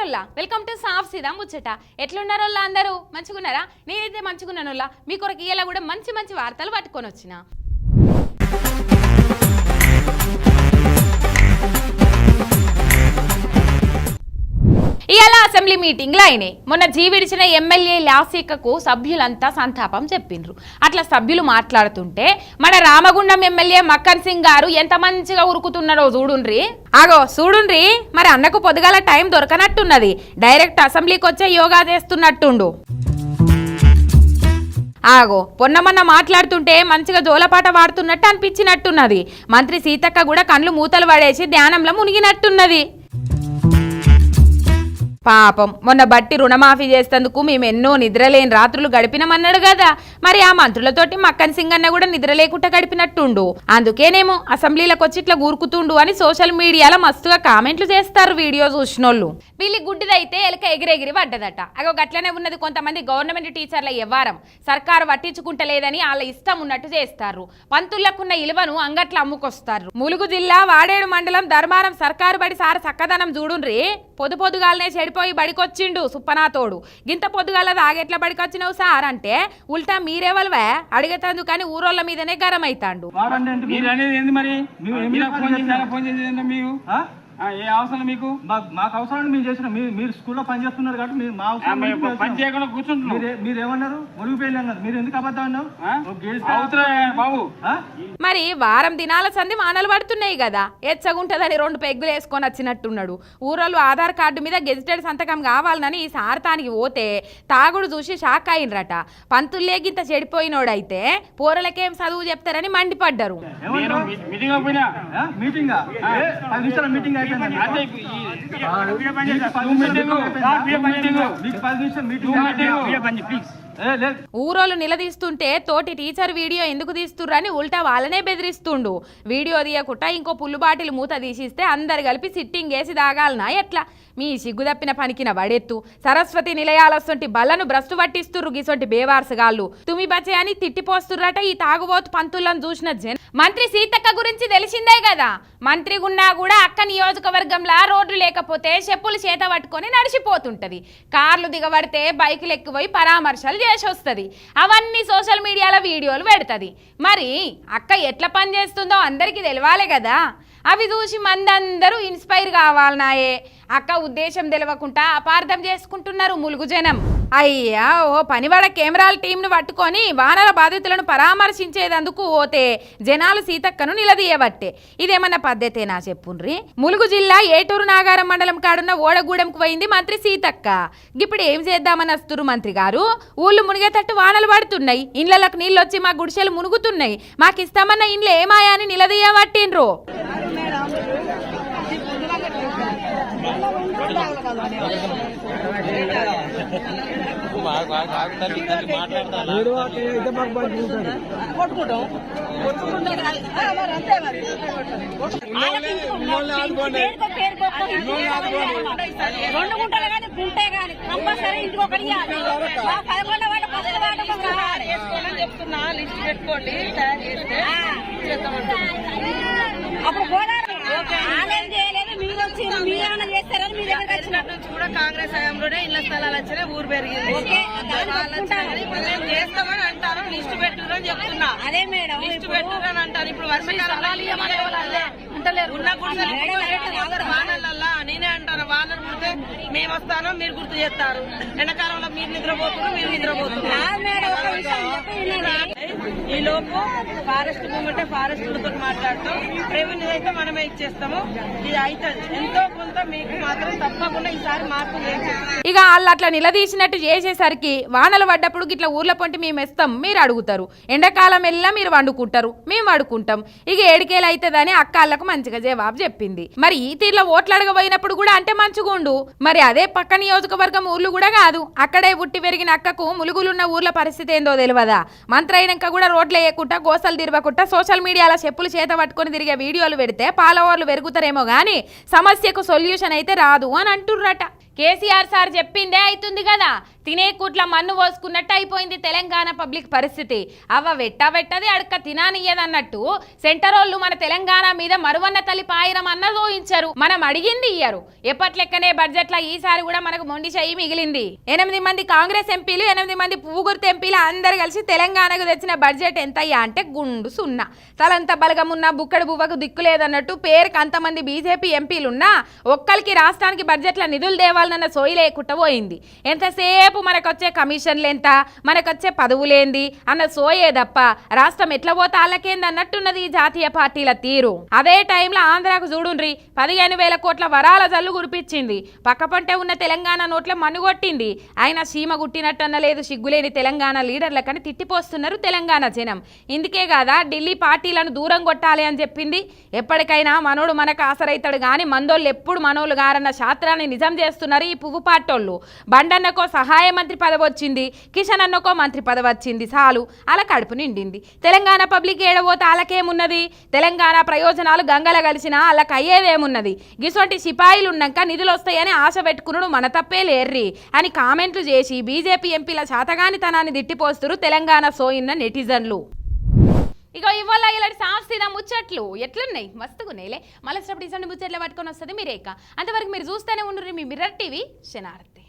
నమస్కారం welcome to సాఫ్ సీదా ముచ్చట. ఎట్లున్నారో అందరూ? మంచిగున్నారా? నేనైతే మంచిగున్నాను మీ కొరకు ఇలా కూడా మంచి మంచి వార్తలు పట్టుకొని వచ్చిన. ఇవాళ అసెంబ్లీ మీటింగ్లు అయినాయి మొన్న జీవిడిచిన ఎమ్మెల్యే లాసికకు సభ్యులంతా సంతాపం చెప్పిండ్రు అట్లా సభ్యులు మాట్లాడుతుంటే మన రామగుండం ఎమ్మెల్యే మక్కన్ సింగ్ గారు ఎంత మంచిగా ఉరుకుతున్నారో చూడుండ్రి. ఆగో చూడుండ్రి. మరి అన్నకు పొద్దుగాల టైం దొరకనట్టున్నది. డైరెక్ట్ అసెంబ్లీకి వచ్చే యోగా చేస్తున్నట్టుండు. ఆగో పొన్నమన్న మాట్లాడుతుంటే మంచిగా జోలపాట వాడుతున్నట్టు అనిపించినట్టున్నది. మంత్రి సీతక్క కూడా కళ్ళు మూతలు పడేసి ధ్యానంలో మునిగినట్టున్నది. పాపం. మొన్న బట్టి రుణమాఫీ చేసేందుకు మేము ఎన్నో నిద్రలేని రాత్రులు గడిపినామన్నాడు కదా మరి ఆ మంత్రులతోటి మక్కన్ సింగ్ అన్న కూడా నిద్ర లేకుండా గడిపినట్టుండు. అందుకేనేమో అసెంబ్లీలకు వచ్చి ఇట్లా ఊరుకుతుండు అని సోషల్ మీడియాలో మస్తుగా కామెంట్లు చేస్తారు వీడియో చూసినోళ్ళు. వీళ్ళకి గుడ్డిదైతే ఎలక ఎగిరెగిరి పడ్డదట. అగో గట్లనే ఉన్నది కొంతమంది గవర్నమెంట్ టీచర్ల వ్యవహారం. సర్కారు పట్టించుకుంటలేదని వాళ్ళ ఇష్టం ఉన్నట్టు చేస్తారు. పంతులకున్న ఇలువను అంగట్ల అమ్ముకొస్తారు. ములుగు జిల్లా వాడేడు మండలం ధర్మారం సర్కారు బడి సార చక్కదనం చూడుండ్రి. పొదు పొదుగాలనే చెడిపోయి బడికొచ్చిండు సుప్పనాతోడు. గింత పొద్దుగాల దాగెట్లా బడికొచ్చినావు సార్ అంటే ఉల్టా మీరేవల్వే? అడిగేతందుకు కానీ ఊరోళ్ళ మీదనే గరం అవుతాండు ఏం అవసరం మీకు? మా- మాకు అవసరం మేము చేసిన మీరు స్కూల్లో పని చేస్తున్నారు కాబట్టి మీరు మా అవసరం పని. చేయకుండా కూర్చుంటున్నావు మీరే- మీరేమన్నారు? మునిగిపోయింది అన్నారు మీరు ఎందుకు అబద్ధం బాబు. ఆ? మరి వారం దినాల సంధి మానలు పడుతున్నాయి కదా. ఎచ్చగుంటదని రెండు పెగ్గులు వేసుకొని వచ్చినట్టున్నాడు. ఊరోళ్ళు ఆధార్ కార్డు మీద గెజిటెడ్ సంతకం కావాలని ఈ సారతానికి పోతే తాగుడు చూసి షాక్ అయినరట. పంతుల్లేగింత చెడిపోయినోడైతే పోరలకేం చదువు చెప్తారని మండిపడ్డారు. మీటింగ్? మీటింగా ఊరోళ్ళు నిలదీస్తుంటే తోటి టీచర్ వీడియో ఎందుకు తీస్తుర్రని ఉల్టా వాళ్ళనే బెదిరిస్తుండు. వీడియో తీయకుండా ఇంకో పుల్లు బాటిల్ మూత తీసిస్తే అందరు కలిపి సిట్టింగ్ వేసి దాగాలనా? ఎట్లా? మీ సిగ్గుదప్పిన పనికిన వడెత్తు. సరస్వతి నిలయాలసొంటి బలను భ్రష్టు పట్టిస్తుర్రు గిసొంటి బేవార్సగాళ్ళు. తుమి బచే అని తిట్టిపోస్తుర్రట ఈ తాగుబోతు పంతులను చూసిన జన మంత్రి సీతక్క గురించి తెలిసిందే కదా. మంత్రి ఉన్నా కూడా అక్క నియోజకవర్గంలో రోడ్లు లేకపోతే చెప్పులు చేత పట్టుకొని నడిచిపోతుంటది. కార్లు దిగబడితే బైకులు ఎక్కువై పరామర్శలు చేసి వస్తుంది అవన్నీ సోషల్ మీడియాలో వీడియోలు పెడుతుంది. మరి అక్క ఎట్లా పని చేస్తుందో అందరికీ తెలవాలి కదా. అవి చూసి మందందరూ ఇన్స్పైర్ కావాలనాయే. అక్క ఉద్దేశం తెలవకుండా అపార్థం చేసుకుంటున్నారు ములుగు జనం. అయ్యా ఓ పనివాడ కెమెరాల టీంను పట్టుకొని వానర బాధితులను పరామర్శించేదందుకు పోతే జనాలు సీతక్కను నిలదీయబట్టే. ఇదేమన్నా పద్ధతేనా చెప్పుండ్రి? ములుగు జిల్లా ఏటూరు నాగారం మండలం కాడున్న ఓడగూడెంకు పోయింది మంత్రి సీతక్క. ఇప్పుడు ఏం చేద్దామని వస్తురు మంత్రి గారు? ఊళ్ళు మునిగేటట్టు వానలు పడుతున్నాయి. ఇండ్లకు నీళ్ళు వచ్చి మా గుడిసెలు మునుగుతున్నాయి. మాకిస్తామన్న ఇండ్లు ఏమాయా అని నిలదీయబట్టిండ్రు? రెండు గుంటలు కానీ గుంటే కానీ కంపల్సరీ ఇంటికి ఒకటి ఇవ్వాలి. మా పదకొండు వాళ్ళ ఫస్ట్ వాట మాకు కావాలి. చెప్తున్నా లిస్ట్ పెట్టుకోండి తయారు చేస్తే అప్పుడు ఆలయం చేయలేదు మీరు వచ్చి మీరు ఏమైనా చేస్తారని మీ దగ్గరకు వచ్చిన వచ్చినప్పటి నుంచి కూడా కాంగ్రెస్ హయాంలోనే ఇళ్ళ స్థలాలు వచ్చినాయి ఊరు పెరిగింది. మేము చేస్తామని అంటారు లిస్ట్ పెట్టురని చెప్తున్నా. అదే మేడం లిస్ట్ పెట్టురని అంటారు. ఇప్పుడు వర్షకాలం ఉన్న పోతారు వానలల్లా? నేనే అంటాను వానలు పుడితే మేము వస్తాను మీరు గుర్తు చేస్తారు. ఎండాకాలంలో మీరు నిద్రపోతున్నారు చెప్పి వినండి. ఈ లోపు ఫారెస్ట్ మూమెంట్ ఫారెస్ట్లతో మాట్లాడతాం. రెవెన్యూ అయితే మనమే ఇచ్చేస్తాము. ఇది అవుతుంది. ఎంతో కొంత మీకు మాత్రం తప్పకుండా ఈసారి చేసేస్తాం ఇక వాళ్ళు అట్లా నిలదీసినట్టు చేసేసరికి వానలు పడ్డప్పుడు గిట్ల ఊర్ల పొంటి మేము ఇస్తాం మీరు అడుగుతారు. ఎండాకాలం ఎల్లా మీరు వండుకుంటారు మేము వండుకుంటాం. ఇక ఏడికేలు అవుతుందని అక్క వాళ్ళకు మంచిగా జవాబు చెప్పింది. మరి ఈ తీర్లో ఓట్లు అడగబోయినప్పుడు కూడా అంటే మంచిగుండు మరి అదే పక్క నియోజకవర్గం ఊర్లు కూడా కాదు. అక్కడే పుట్టి పెరిగిన అక్కకు ములుగులున్న ఊర్ల పరిస్థితి ఏందో తెలియదా మంత్రి అయినాక కూడా రోడ్లు వేయకుండా గోసలు తిరగకుండా సోషల్ మీడియాలో చెప్పులు చేత పట్టుకొని తిరిగే వీడియోలు పెడితే ఫాలోవర్లు పెరుగుతారేమో కానీ సమస్యకు సొల్యూషన్ అయితే రాదు అని అంటుర్రట. కేసీఆర్ సార్ చెప్పిందే అవుతుంది కదా. తినే కూట్ల మన్ను పోసుకున్నట్టు అయిపోయింది తెలంగాణ పబ్లిక్ పరిస్థితి. అవ వెట్ట వెట్టది అడక్క తినానియ్యదన్నట్టు సెంటర్ వాళ్ళు మన తెలంగాణ మీద మరువన్న తల్లి పాయిరం అన్న దోయించారు. మనం అడిగింది ఇయ్యరు. ఎప్పట్లెక్కనే బడ్జెట్ల ఈసారి కూడా మనకు మొండి చెయ్యి మిగిలింది. ఎనిమిది మంది కాంగ్రెస్ ఎంపీలు ఎనిమిది మంది పువ్వుగుర్తు ఎంపీలు అందరు కలిసి తెలంగాణకు తెచ్చిన బడ్జెట్ ఎంతయ్యా అంటే గుండు సున్నా. తలంత బలగమున్న బుక్కడి బువ్వకు దిక్కు లేదన్నట్టు పేరుకి అంతమంది బీజేపీ ఎంపీలున్నా ఒక్కరికి రాష్ట్రానికి బడ్జెట్ల నిధులు దేవాలన్న సోయి లేకుండా పోయింది. ఎంతసేపు మనకొచ్చే కమిషన్లు ఎంత మనకొచ్చే పదవులేంది? అన్న సోయే తప్ప రాష్ట్రం ఎట్లా పోతే వాళ్ళకేంది అన్నట్టున్నది ఈ జాతీయ పార్టీల తీరు. అదే టైంలో ఆంధ్రాకు చూడుండ్రి పదిహేను వేల కోట్ల వరాల జల్లు కురిపించింది. పక్కపంటే ఉన్న తెలంగాణ నోట్ల మనుగొట్టింది ఆయన సీమ గుట్టినట్టనలేదు సిగ్గులేని తెలంగాణ లీడర్లకని తిట్టిపోస్తున్నారు తెలంగాణ జనం. ఇందుకే కాదా ఢిల్లీ పార్టీలను దూరం కొట్టాలి అని చెప్పింది? ఎప్పటికైనా మనోడు మనకు ఆసరైతాడు కానీ మందోళ్ళు ఎప్పుడు మనోళ్ళు గారన్న శాస్త్రాన్ని నిజం చేస్తున్నారు ఈ పువ్వు పాటోళ్ళు. బండన్నకో సహాయ మంత్రి పదవి వచ్చింది కిషన్ అన్నకో మంత్రి పదవి వచ్చింది. చాలు అలా కడుపు నిండింది. తెలంగాణ పబ్లిక్ ఏడబోతే వాళ్ళకేమున్నది తెలంగాణ ప్రయోజనాలు గంగల కలిసినా వాళ్ళకి అయ్యేదేమున్నది? గిసొంటి సిపాయిలు ఉన్నాక నిధులు వస్తాయని ఆశ పెట్టుకున్నాడు మన తప్పే లేర్రి అని కామెంట్లు చేసి బీజేపీ ఎంపీల శాతగానితనాన్ని దిట్టిపోస్తురు తెలంగాణ సోయిన్న నెటిజన్లు. ఇగో ఇవాళ ఇలాంటి సాంస్థిత ముచ్చట్లు ఎట్లున్నాయి? మస్తుగున్నాయిలే. మళ్ళీ ఇష్టపడి ముచ్చట్లు పట్టుకొని వస్తుంది మీరేక. అంతవరకు మీరు చూస్తూనే ఉండరు మీ మిర్రర్ టీవీ శనార్థి